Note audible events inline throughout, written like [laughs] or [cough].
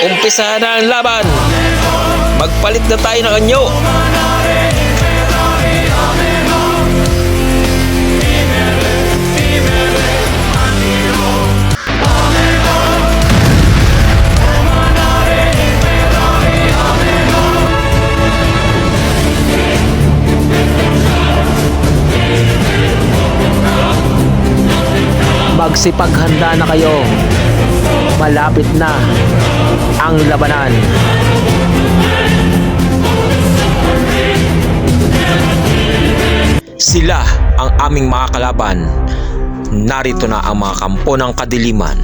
Umpisa na ang laban. Magpalit na tayo ng anyo. Magsipaghanda na kayo. Malapit na ang labanan. Sila ang aming mga kalaban. Narito na ang mga kampo ng kadiliman.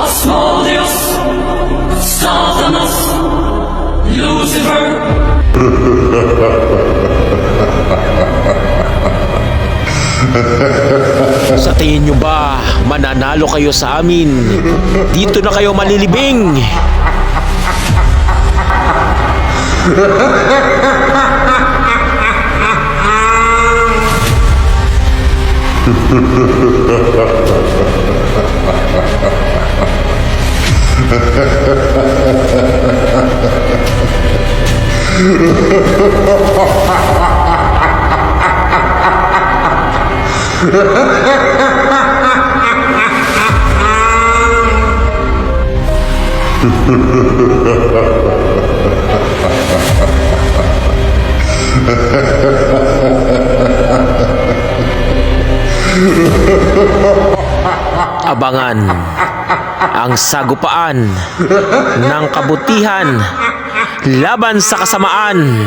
Asmodeus, Satanas, Lucifer, [laughs] Sa tingin nyo ba mananalo kayo sa amin? Dito na kayo malilibing! [laughs] Abangan ang sagupaan ng kabutihan laban sa kasamaan.